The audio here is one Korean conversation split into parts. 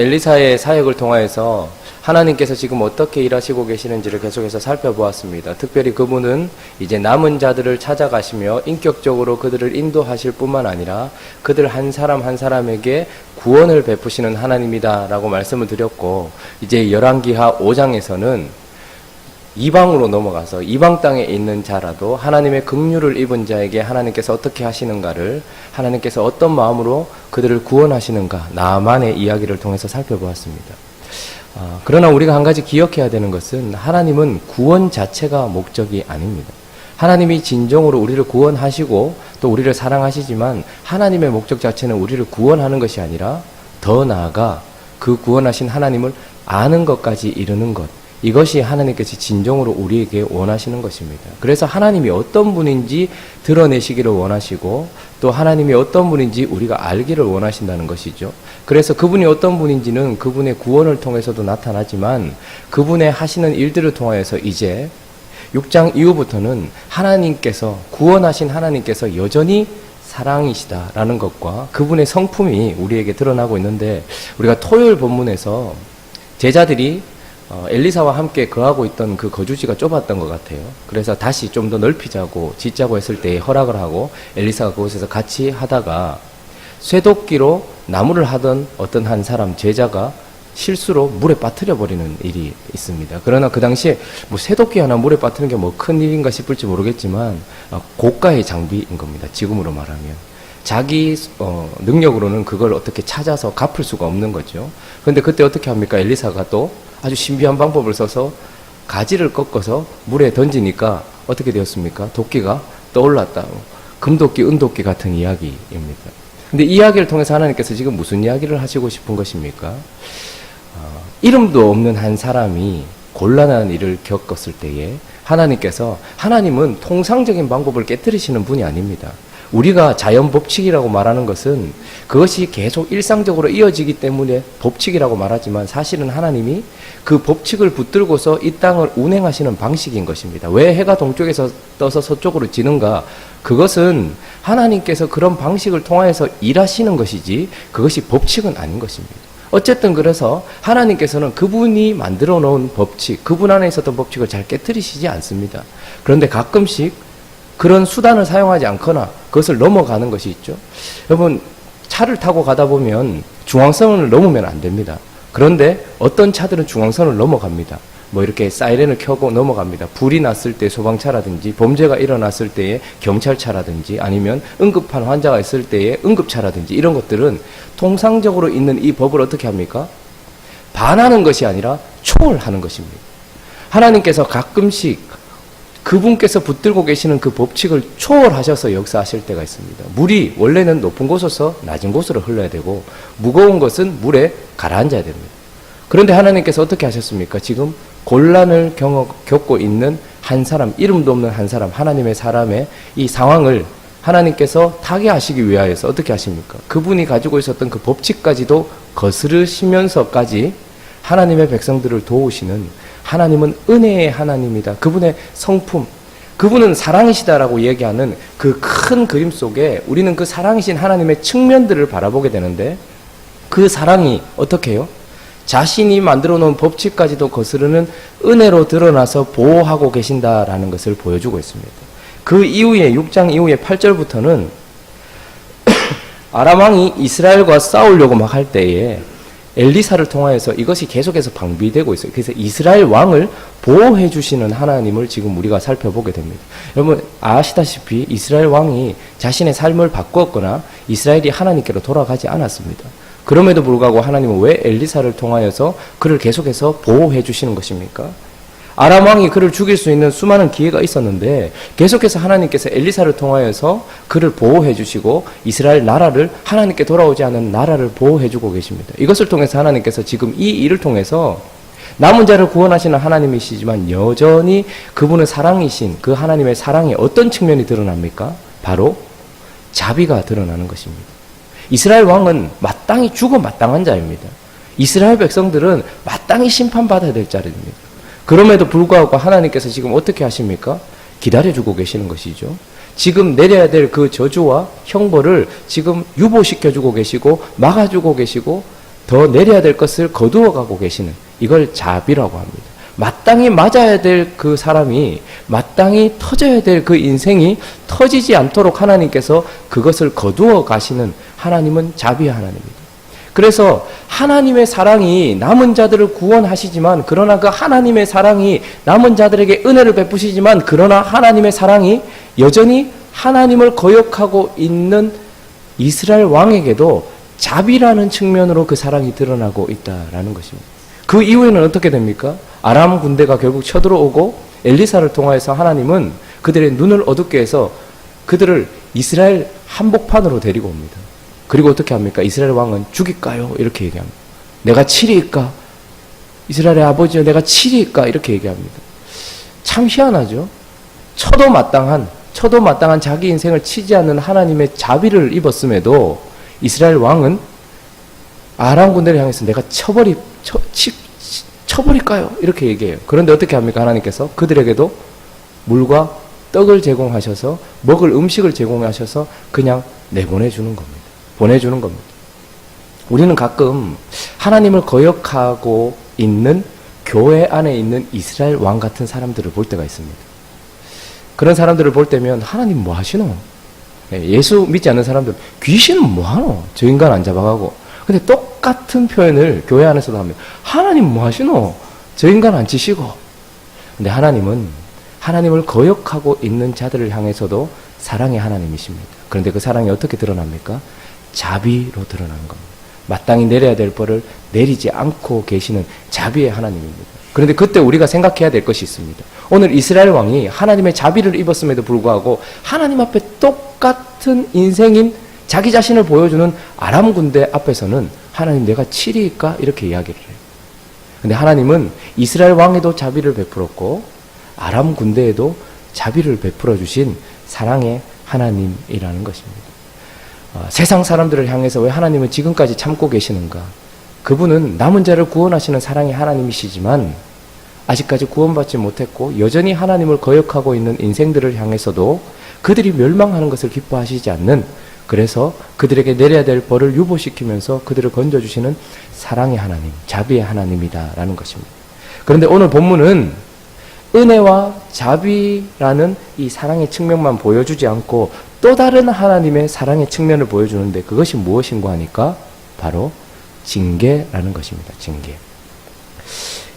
엘리사의 사역을 통하여서 하나님께서 지금 어떻게 일하시고 계시는지를 계속해서 살펴보았습니다. 특별히 그분은 이제 남은 자들을 찾아가시며 인격적으로 그들을 인도하실 뿐만 아니라 그들 한 사람 한 사람에게 구원을 베푸시는 하나님이다라고 말씀을 드렸고 이제 열왕기하 5장에서는 이방으로 넘어가서 이방 땅에 있는 자라도 하나님의 긍휼을 입은 자에게 하나님께서 어떻게 하시는가를 하나님께서 어떤 마음으로 그들을 구원하시는가 나만의 이야기를 통해서 살펴보았습니다. 아, 그러나 우리가 한 가지 기억해야 되는 것은 하나님은 구원 자체가 목적이 아닙니다. 하나님이 진정으로 우리를 구원하시고 또 우리를 사랑하시지만 하나님의 목적 자체는 우리를 구원하는 것이 아니라 더 나아가 그 구원하신 하나님을 아는 것까지 이르는 것. 이것이 하나님께서 진정으로 우리에게 원하시는 것입니다. 그래서 하나님이 어떤 분인지 드러내시기를 원하시고 또 하나님이 어떤 분인지 우리가 알기를 원하신다는 것이죠. 그래서 그분이 어떤 분인지는 그분의 구원을 통해서도 나타나지만 그분의 하시는 일들을 통하여서 이제 6장 이후부터는 하나님께서 구원하신 하나님께서 여전히 사랑이시다라는 것과 그분의 성품이 우리에게 드러나고 있는데 우리가 토요일 본문에서 제자들이 어, 엘리사와 함께 거하고 있던 그 거주지가 좁았던 것 같아요. 그래서 다시 좀 더 넓히자고 짓자고 했을 때 허락을 하고 엘리사가 그곳에서 같이 하다가 쇠도끼로 나무를 하던 어떤 한 사람 제자가 실수로 물에 빠뜨려 버리는 일이 있습니다. 그러나 그 당시에 뭐 쇠도끼 하나 물에 빠뜨리는 게 뭐 큰 일인가 싶을지 모르겠지만 어, 고가의 장비인 겁니다. 지금으로 말하면. 자기 어, 능력으로는 그걸 어떻게 찾아서 갚을 수가 없는 거죠. 그런데 그때 어떻게 합니까? 엘리사가 또 아주 신비한 방법을 써서 가지를 꺾어서 물에 던지니까 어떻게 되었습니까? 도끼가 떠올랐다. 금도끼, 은도끼 같은 이야기입니다. 근데 이 이야기를 통해서 하나님께서 지금 무슨 이야기를 하시고 싶은 것입니까? 어, 이름도 없는 한 사람이 곤란한 일을 겪었을 때에 하나님께서 하나님은 통상적인 방법을 깨뜨리시는 분이 아닙니다. 우리가 자연 법칙이라고 말하는 것은 그것이 계속 일상적으로 이어지기 때문에 법칙이라고 말하지만 사실은 하나님이 그 법칙을 붙들고서 이 땅을 운행하시는 방식인 것입니다. 왜 해가 동쪽에서 떠서 서쪽으로 지는가? 그것은 하나님께서 그런 방식을 통하여서 일하시는 것이지 그것이 법칙은 아닌 것입니다. 어쨌든 그래서 하나님께서는 그분이 만들어 놓은 법칙, 그분 안에 있었던 법칙을 잘 깨뜨리시지 않습니다. 그런데 가끔씩 그런 수단을 사용하지 않거나 그것을 넘어가는 것이 있죠. 여러분, 차를 타고 가다 보면 중앙선을 넘으면 안 됩니다. 그런데 어떤 차들은 중앙선을 넘어갑니다. 뭐 이렇게 사이렌을 켜고 넘어갑니다. 불이 났을 때 소방차라든지 범죄가 일어났을 때에 경찰차라든지 아니면 응급한 환자가 있을 때에 응급차라든지 이런 것들은 통상적으로 있는 이 법을 어떻게 합니까? 반하는 것이 아니라 초월하는 것입니다. 하나님께서 가끔씩 그분께서 붙들고 계시는 그 법칙을 초월하셔서 역사하실 때가 있습니다. 물이 원래는 높은 곳에서 낮은 곳으로 흘러야 되고 무거운 것은 물에 가라앉아야 됩니다. 그런데 하나님께서 어떻게 하셨습니까? 지금 곤란을 겪고 있는 한 사람, 이름도 없는 한 사람, 하나님의 사람의 이 상황을 하나님께서 타개하시기 위하여서 어떻게 하십니까? 그분이 가지고 있었던 그 법칙까지도 거스르시면서까지 하나님의 백성들을 도우시는 하나님은 은혜의 하나님이다. 그분의 성품, 그분은 사랑이시다라고 얘기하는 그 큰 그림 속에 우리는 그 사랑이신 하나님의 측면들을 바라보게 되는데 그 사랑이 어떻게 해요? 자신이 만들어 놓은 법칙까지도 거스르는 은혜로 드러나서 보호하고 계신다라는 것을 보여주고 있습니다. 그 이후에 6장 이후에 8절부터는 아람 왕이 이스라엘과 싸우려고 막 할 때에 엘리사를 통하여서 이것이 계속해서 방비되고 있어요. 그래서 이스라엘 왕을 보호해 주시는 하나님을 지금 우리가 살펴보게 됩니다. 여러분 아시다시피 이스라엘 왕이 자신의 삶을 바꾸었거나 이스라엘이 하나님께로 돌아가지 않았습니다. 그럼에도 불구하고 하나님은 왜 엘리사를 통하여서 그를 계속해서 보호해 주시는 것입니까? 아람 왕이 그를 죽일 수 있는 수많은 기회가 있었는데 계속해서 하나님께서 엘리사를 통하여서 그를 보호해 주시고 이스라엘 나라를 하나님께 돌아오지 않은 나라를 보호해 주고 계십니다. 이것을 통해서 하나님께서 지금 이 일을 통해서 남은 자를 구원하시는 하나님이시지만 여전히 그분은 사랑이신 그 하나님의 사랑의 어떤 측면이 드러납니까? 바로 자비가 드러나는 것입니다. 이스라엘 왕은 마땅히 죽어 마땅한 자입니다. 이스라엘 백성들은 마땅히 심판받아야 될 자입니다. 그럼에도 불구하고 하나님께서 지금 어떻게 하십니까? 기다려주고 계시는 것이죠. 지금 내려야 될 그 저주와 형벌을 지금 유보시켜주고 계시고 막아주고 계시고 더 내려야 될 것을 거두어 가고 계시는 이걸 자비라고 합니다. 마땅히 맞아야 될 그 사람이 마땅히 터져야 될 그 인생이 터지지 않도록 하나님께서 그것을 거두어 가시는 하나님은 자비의 하나님입니다. 그래서 하나님의 사랑이 남은 자들을 구원하시지만 그러나 그 하나님의 사랑이 남은 자들에게 은혜를 베푸시지만 그러나 하나님의 사랑이 여전히 하나님을 거역하고 있는 이스라엘 왕에게도 자비라는 측면으로 그 사랑이 드러나고 있다라는 것입니다. 그 이후에는 어떻게 됩니까? 아람 군대가 결국 쳐들어오고 엘리사를 통하여서 하나님은 그들의 눈을 어둡게 해서 그들을 이스라엘 한복판으로 데리고 옵니다. 그리고 어떻게 합니까? 이스라엘 왕은 죽일까요? 이렇게 얘기합니다. 내가 치리일까? 이스라엘의 아버지여 내가 치리일까? 이렇게 얘기합니다. 참 희한하죠? 처도 마땅한, 처도 마땅한 자기 인생을 치지 않는 하나님의 자비를 입었음에도 이스라엘 왕은 아람 군대를 향해서 내가 쳐버리, 쳐, 치, 치- 쳐버릴까요? 이렇게 얘기해요. 그런데 어떻게 합니까? 하나님께서 그들에게도 물과 떡을 제공하셔서 먹을 음식을 제공하셔서 그냥 내보내주는 겁니다. 보내주는 겁니다. 우리는 가끔 하나님을 거역하고 있는 교회 안에 있는 이스라엘 왕 같은 사람들을 볼 때가 있습니다. 그런 사람들을 볼 때면 하나님 뭐 하시노? 예, 예수 믿지 않는 사람들 귀신은 뭐 하노? 저 인간 안 잡아가고. 근데 똑같은 표현을 교회 안에서도 합니다. 하나님 뭐 하시노? 저 인간 안 치시고. 근데 하나님은 하나님을 거역하고 있는 자들을 향해서도 사랑의 하나님이십니다. 그런데 그 사랑이 어떻게 드러납니까? 자비로 드러나는 겁니다. 마땅히 내려야 될 벌을 내리지 않고 계시는 자비의 하나님입니다. 그런데 그때 우리가 생각해야 될 것이 있습니다. 오늘 이스라엘 왕이 하나님의 자비를 입었음에도 불구하고 하나님 앞에 똑같은 인생인 자기 자신을 보여주는 아람 군대 앞에서는 하나님 내가 치리일까? 이렇게 이야기를 해요. 근데 하나님은 이스라엘 왕에도 자비를 베풀었고 아람 군대에도 자비를 베풀어 주신 사랑의 하나님이라는 것입니다. 어, 세상 사람들을 향해서 왜 하나님은 지금까지 참고 계시는가? 그분은 남은 자를 구원하시는 사랑의 하나님이시지만 아직까지 구원받지 못했고 여전히 하나님을 거역하고 있는 인생들을 향해서도 그들이 멸망하는 것을 기뻐하시지 않는 그래서 그들에게 내려야 될 벌을 유보시키면서 그들을 건져주시는 사랑의 하나님, 자비의 하나님이다라는 것입니다. 그런데 오늘 본문은 은혜와 자비라는 이 사랑의 측면만 보여주지 않고 또 다른 하나님의 사랑의 측면을 보여주는데 그것이 무엇인가 하니까 바로 징계라는 것입니다. 징계.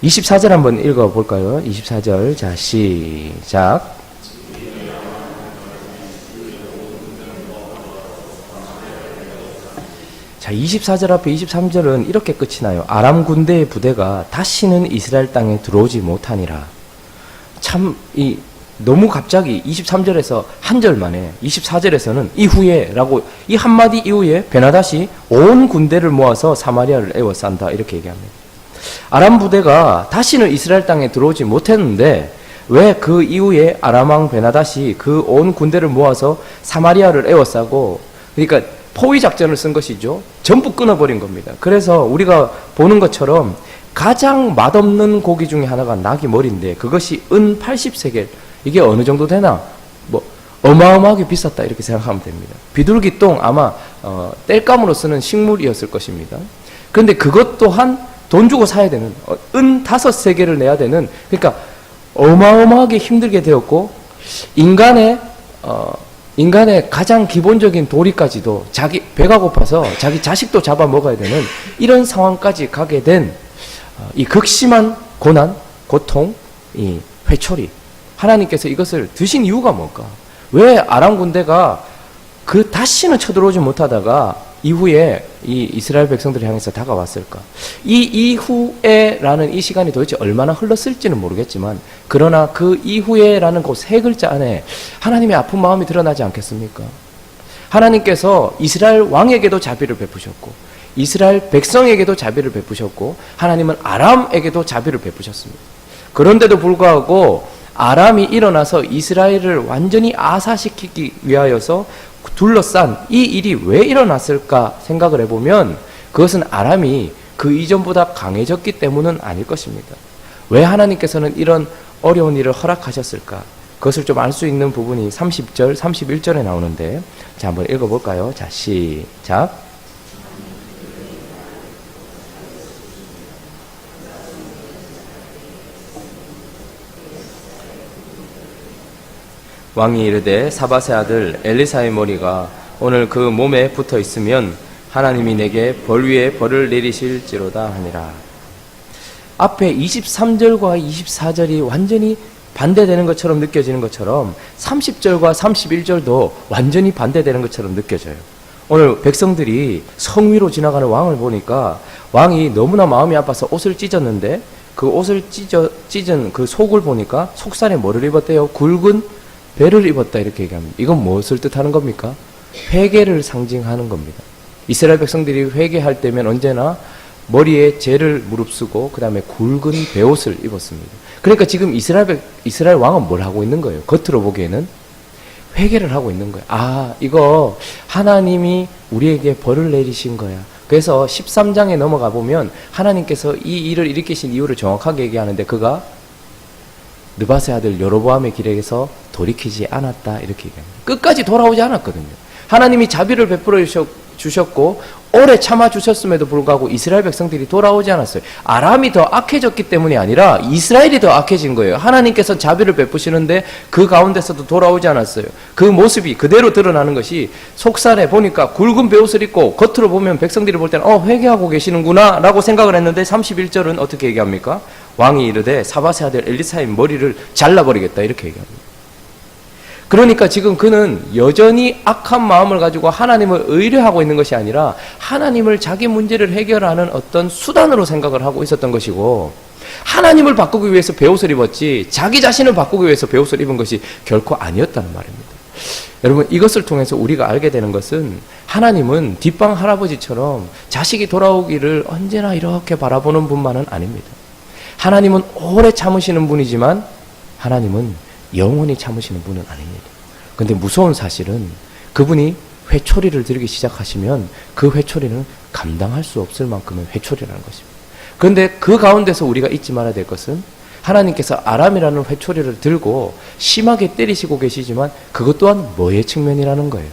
24절 한번 읽어 볼까요? 24절. 자, 시작. 자, 24절 앞에 23절은 이렇게 끝이 나요. 아람 군대의 부대가 다시는 이스라엘 땅에 들어오지 못하니라. 참, 이, 너무 갑자기 23절에서 한 절 만에 24절에서는 이후에 라고 이 한마디 이후에 베나다시 온 군대를 모아서 사마리아를 에워싼다. 이렇게 얘기합니다. 아람 부대가 다시는 이스라엘 땅에 들어오지 못했는데 왜 그 이후에 아람왕 베나다시 그 온 군대를 모아서 사마리아를 에워싸고 그러니까 포위 작전을 쓴 것이죠. 전부 끊어버린 겁니다. 그래서 우리가 보는 것처럼 가장 맛없는 고기 중에 하나가 낙이 머리인데 그것이 은 80세겔 이게 어느 정도 되나? 뭐 어마어마하게 비쌌다 이렇게 생각하면 됩니다. 비둘기 똥 아마 어, 땔감으로 쓰는 식물이었을 것입니다. 그런데 그것 또한 돈 주고 사야 되는 어, 은 다섯 세계를 내야 되는 그러니까 어마어마하게 힘들게 되었고 인간의 어, 인간의 가장 기본적인 도리까지도 자기 배가 고파서 자기 자식도 잡아 먹어야 되는 이런 상황까지 가게 된 이 극심한 고난, 고통, 이 회초리. 하나님께서 이것을 드신 이유가 뭘까? 왜 아람 군대가 그 다시는 쳐들어오지 못하다가 이후에 이 이스라엘 백성들을 향해서 다가왔을까? 이 이후에라는 이 시간이 도대체 얼마나 흘렀을지는 모르겠지만 그러나 그 이후에라는 그 세 글자 안에 하나님의 아픈 마음이 드러나지 않겠습니까? 하나님께서 이스라엘 왕에게도 자비를 베푸셨고 이스라엘 백성에게도 자비를 베푸셨고 하나님은 아람에게도 자비를 베푸셨습니다. 그런데도 불구하고 아람이 일어나서 이스라엘을 완전히 아사시키기 위하여서 둘러싼 이 일이 왜 일어났을까 생각을 해보면 그것은 아람이 그 이전보다 강해졌기 때문은 아닐 것입니다. 왜 하나님께서는 이런 어려운 일을 허락하셨을까? 그것을 좀 알 수 있는 부분이 30절, 31절에 나오는데 자 한번 읽어볼까요? 자 시작. 왕이 이르되 사바세 아들 엘리사의 머리가 오늘 그 몸에 붙어 있으면 하나님이 내게 벌 위에 벌을 내리실지로다 하니라. 앞에 23절과 24절이 완전히 반대되는 것처럼 느껴지는 것처럼 30절과 31절도 완전히 반대되는 것처럼 느껴져요. 오늘 백성들이 성 위로 지나가는 왕을 보니까 왕이 너무나 마음이 아파서 옷을 찢었는데 그 옷을 찢어, 찢은 그 속을 보니까 속살에 뭐를 입었대요? 굵은 배를 입었다 이렇게 얘기합니다. 이건 무엇을 뜻하는 겁니까? 회개를 상징하는 겁니다. 이스라엘 백성들이 회개할 때면 언제나 머리에 재를 무릅쓰고 그 다음에 굵은 베옷을 입었습니다. 그러니까 지금 이스라엘 백- 이스라엘 왕은 뭘 하고 있는 거예요? 겉으로 보기에는 회개를 하고 있는 거예요. 아, 이거 하나님이 우리에게 벌을 내리신 거야. 그래서 13장에 넘어가 보면 하나님께서 이 일을 일으키신 이유를 정확하게 얘기하는데 그가 느바세 아들 여로보암의 길에서 돌이키지 않았다 이렇게 얘기합니다. 끝까지 돌아오지 않았거든요. 하나님이 자비를 베풀어 주셨- 주셨고 오래 참아 주셨음에도 불구하고 이스라엘 백성들이 돌아오지 않았어요. 아람이 더 악해졌기 때문이 아니라 이스라엘이 더 악해진 거예요. 하나님께서 자비를 베푸시는데 그 가운데서도 돌아오지 않았어요. 그 모습이 그대로 드러나는 것이 속살에 보니까 굵은 베옷을 입고 겉으로 보면 백성들이 볼 때는 어 회개하고 계시는구나 라고 생각을 했는데 31절은 어떻게 얘기합니까? 왕이 이르되 사바세 아들 엘리사의 머리를 잘라버리겠다 이렇게 얘기합니다. 그러니까 지금 그는 여전히 악한 마음을 가지고 하나님을 의뢰하고 있는 것이 아니라 하나님을 자기 문제를 해결하는 어떤 수단으로 생각을 하고 있었던 것이고 하나님을 바꾸기 위해서 배옷을 입었지 자기 자신을 바꾸기 위해서 배옷을 입은 것이 결코 아니었다는 말입니다. 여러분 이것을 통해서 우리가 알게 되는 것은 하나님은 뒷방 할아버지처럼 자식이 돌아오기를 언제나 이렇게 바라보는 분만은 아닙니다. 하나님은 오래 참으시는 분이지만 하나님은 영원히 참으시는 분은 아닙니다. 근데 무서운 사실은 그분이 회초리를 들기 시작하시면 그 회초리는 감당할 수 없을 만큼의 회초리라는 것입니다. 그런데 그 가운데서 우리가 잊지 말아야 될 것은 하나님께서 아람이라는 회초리를 들고 심하게 때리시고 계시지만 그것 또한 뭐의 측면이라는 거예요.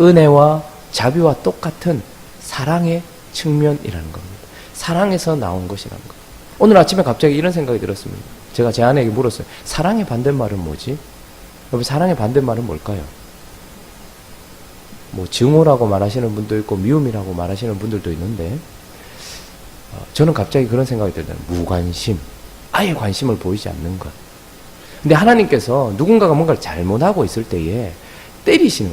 은혜와 자비와 똑같은 사랑의 측면이라는 겁니다. 사랑에서 나온 것이라는 거예요. 오늘 아침에 갑자기 이런 생각이 들었습니다. 제가 제 아내에게 물었어요. 사랑의 반대말은 뭐지? 여러분, 사랑의 반대말은 뭘까요? 뭐, 증오라고 말하시는 분도 있고, 미움이라고 말하시는 분들도 있는데, 어, 저는 갑자기 그런 생각이 들어요. 무관심. 아예 관심을 보이지 않는 것. 근데 하나님께서 누군가가 뭔가를 잘못하고 있을 때에 때리시는,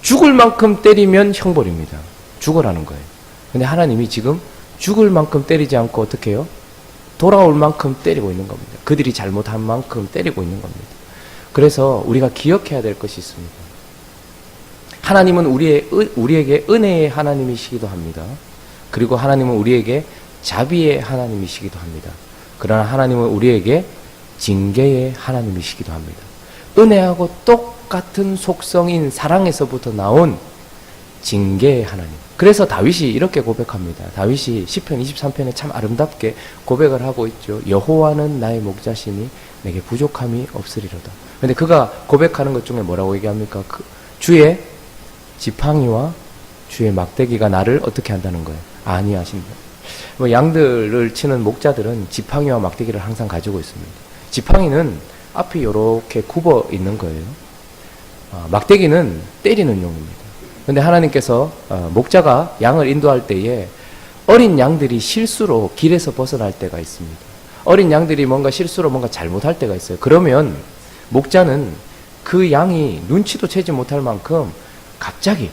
죽을 만큼 때리면 형벌입니다. 죽어라는 거예요. 근데 하나님이 지금 죽을 만큼 때리지 않고 어떻게 해요? 돌아올 만큼 때리고 있는 겁니다. 그들이 잘못한 만큼 때리고 있는 겁니다. 그래서 우리가 기억해야 될 것이 있습니다. 하나님은 우리의, 은- 우리에게 은혜의 하나님이시기도 합니다. 그리고 하나님은 우리에게 자비의 하나님이시기도 합니다. 그러나 하나님은 우리에게 징계의 하나님이시기도 합니다. 은혜하고 똑같은 속성인 사랑에서부터 나온 징계의 하나님. 그래서 다윗이 이렇게 고백합니다. 다윗이 시편 23편에 참 아름답게 고백을 하고 있죠. 여호와는 나의 목자시니 내게 부족함이 없으리로다. 근데 그가 고백하는 것 중에 뭐라고 얘기합니까? 그 주의 지팡이와 주의 막대기가 나를 어떻게 한다는 거예요? 아니하신다. 뭐 양들을 치는 목자들은 지팡이와 막대기를 항상 가지고 있습니다. 지팡이는 앞이 이렇게 굽어 있는 거예요. 아, 막대기는 때리는 용입니다. 근데 하나님께서 어, 목자가 양을 인도할 때에 어린 양들이 실수로 길에서 벗어날 때가 있습니다. 어린 양들이 뭔가 실수로 뭔가 잘못할 때가 있어요. 그러면 목자는 그 양이 눈치도 채지 못할 만큼 갑자기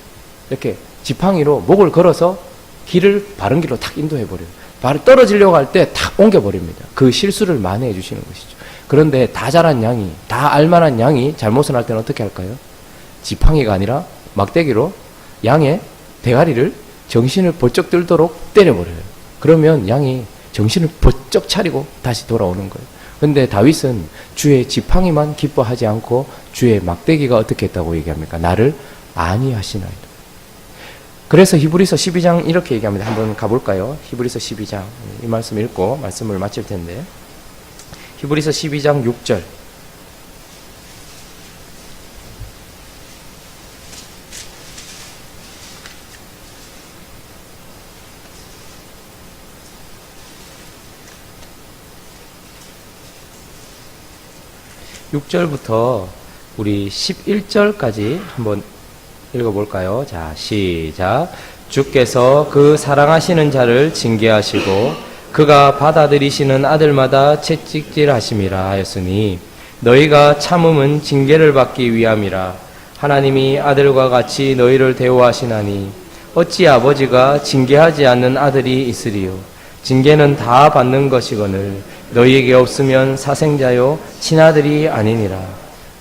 이렇게 지팡이로 목을 걸어서 길을 바른 길로 탁 인도해 버려요. 발 떨어지려고 할 때 탁 옮겨 버립니다. 그 실수를 만회해 주시는 것이죠. 그런데 다 자란 양이 다 알만한 양이 잘못을 할 때는 어떻게 할까요? 지팡이가 아니라 막대기로 양의 대가리를 정신을 번쩍 들도록 때려버려요. 그러면 양이 정신을 번쩍 차리고 다시 돌아오는 거예요. 근데 다윗은 주의 지팡이만 기뻐하지 않고 주의 막대기가 어떻게 했다고 얘기합니까? 나를 아니하시나이다. 그래서 히브리서 12장 이렇게 얘기합니다. 한번 가볼까요? 히브리서 12장 이 말씀 읽고 말씀을 마칠 텐데 히브리서 12장 6절 6절부터 우리 11절까지 한번 읽어볼까요? 자, 시작. 주께서 그 사랑하시는 자를 징계하시고 그가 받아들이시는 아들마다 채찍질 하심이라 하였으니 너희가 참음은 징계를 받기 위함이라 하나님이 아들과 같이 너희를 대우하시나니 어찌 아버지가 징계하지 않는 아들이 있으리요 징계는 다 받는 것이거늘 너희에게 없으면 사생자요 친아들이 아니니라.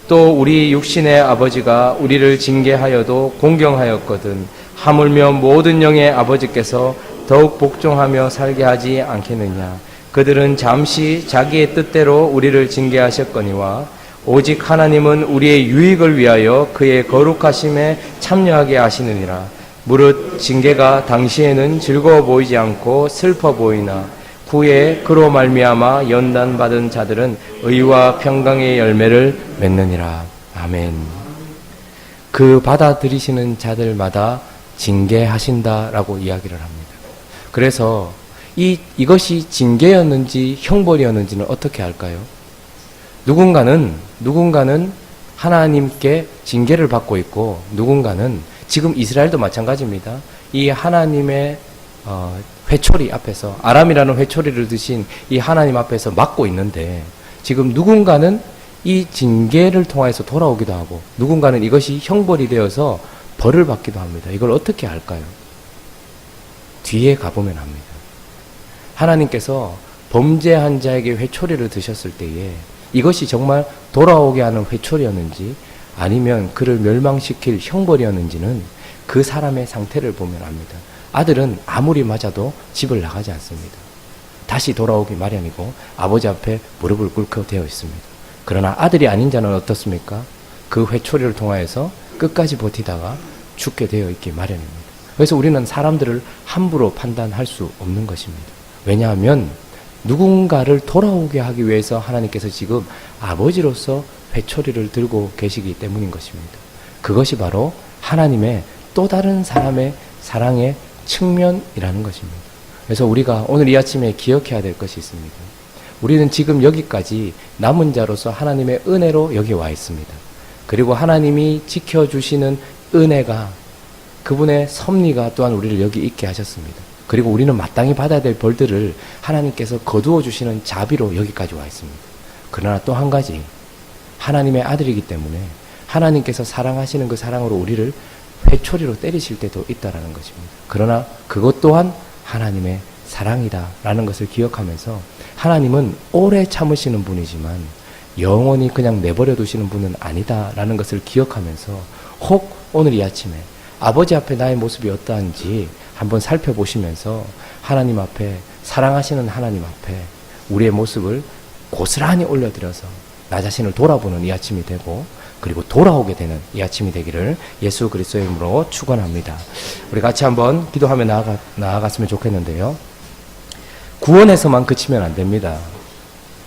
또 우리 육신의 아버지가 우리를 징계하여도 공경하였거든 하물며 모든 영의 아버지께서 더욱 복종하며 살게 하지 않겠느냐. 그들은 잠시 자기의 뜻대로 우리를 징계하셨거니와 오직 하나님은 우리의 유익을 위하여 그의 거룩하심에 참여하게 하시느니라. 무릇 징계가 당시에는 즐거워 보이지 않고 슬퍼 보이나 후에 그로 말미암아 연단 받은 자들은 의와 평강의 열매를 맺느니라. 아멘. 그 받아들이시는 자들마다 징계하신다라고 이야기를 합니다. 그래서 이 이것이 징계였는지 형벌이었는지는 어떻게 할까요? 누군가는 누군가는 하나님께 징계를 받고 있고 누군가는 지금 이스라엘도 마찬가지입니다. 이 하나님의 어, 회초리 앞에서 아람이라는 회초리를 드신 이 하나님 앞에서 막고 있는데 지금 누군가는 이 징계를 통해서 돌아오기도 하고 누군가는 이것이 형벌이 되어서 벌을 받기도 합니다. 이걸 어떻게 할까요? 뒤에 가보면 합니다. 하나님께서 범죄한 자에게 회초리를 드셨을 때에 이것이 정말 돌아오게 하는 회초리였는지 아니면 그를 멸망시킬 형벌이었는지는 그 사람의 상태를 보면 압니다. 아들은 아무리 맞아도 집을 나가지 않습니다. 다시 돌아오기 마련이고 아버지 앞에 무릎을 꿇고 되어 있습니다. 그러나 아들이 아닌 자는 어떻습니까? 그 회초리를 통하여서 끝까지 버티다가 죽게 되어 있기 마련입니다. 그래서 우리는 사람들을 함부로 판단할 수 없는 것입니다. 왜냐하면 누군가를 돌아오게 하기 위해서 하나님께서 지금 아버지로서 회초리를 들고 계시기 때문인 것입니다. 그것이 바로 하나님의 또 다른 사람의 사랑의 측면이라는 것입니다. 그래서 우리가 오늘 이 아침에 기억해야 될 것이 있습니다. 우리는 지금 여기까지 남은 자로서 하나님의 은혜로 여기 와 있습니다. 그리고 하나님이 지켜주시는 은혜가 그분의 섭리가 또한 우리를 여기 있게 하셨습니다. 그리고 우리는 마땅히 받아야 될 벌들을 하나님께서 거두어 주시는 자비로 여기까지 와 있습니다. 그러나 또 한 가지 하나님의 아들이기 때문에 하나님께서 사랑하시는 그 사랑으로 우리를 회초리로 때리실 때도 있다라는 것입니다. 그러나 그것 또한 하나님의 사랑이다라는 것을 기억하면서 하나님은 오래 참으시는 분이지만 영원히 그냥 내버려 두시는 분은 아니다라는 것을 기억하면서 혹 오늘 이 아침에 아버지 앞에 나의 모습이 어떠한지 한번 살펴보시면서 하나님 앞에 사랑하시는 하나님 앞에 우리의 모습을 고스란히 올려드려서 나 자신을 돌아보는 이 아침이 되고 그리고 돌아오게 되는 이 아침이 되기를 예수 그리스도의 이름으로 축원합니다. 우리 같이 한번 기도하며 나아가, 나아갔으면 좋겠는데요. 구원에서만 그치면 안 됩니다.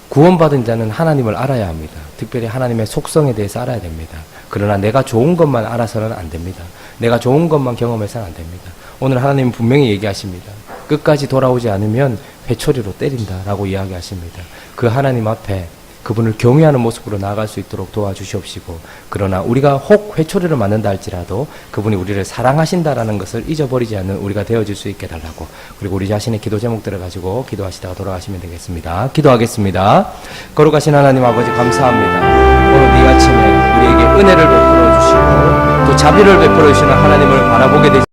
구원받은 자는 하나님을 알아야 합니다. 특별히 하나님의 속성에 대해서 알아야 됩니다. 그러나 내가 좋은 것만 알아서는 안 됩니다. 내가 좋은 것만 경험해서는 안 됩니다. 오늘 하나님 분명히 얘기하십니다. 끝까지 돌아오지 않으면 회초리로 때린다라고 이야기하십니다. 그 하나님 앞에 그분을 경외하는 모습으로 나아갈 수 있도록 도와주시옵시고 그러나 우리가 혹 회초리를 맞는다 할지라도 그분이 우리를 사랑하신다라는 것을 잊어버리지 않는 우리가 되어질 수 있게 달라고 그리고 우리 자신의 기도 제목들을 가지고 기도하시다가 돌아가시면 되겠습니다. 기도하겠습니다. 거룩하신 하나님 아버지 감사합니다. 오늘 이 아침에 우리에게 은혜를 베풀어 주시고 또 자비를 베풀어 주시는 하나님을 바라보게 되시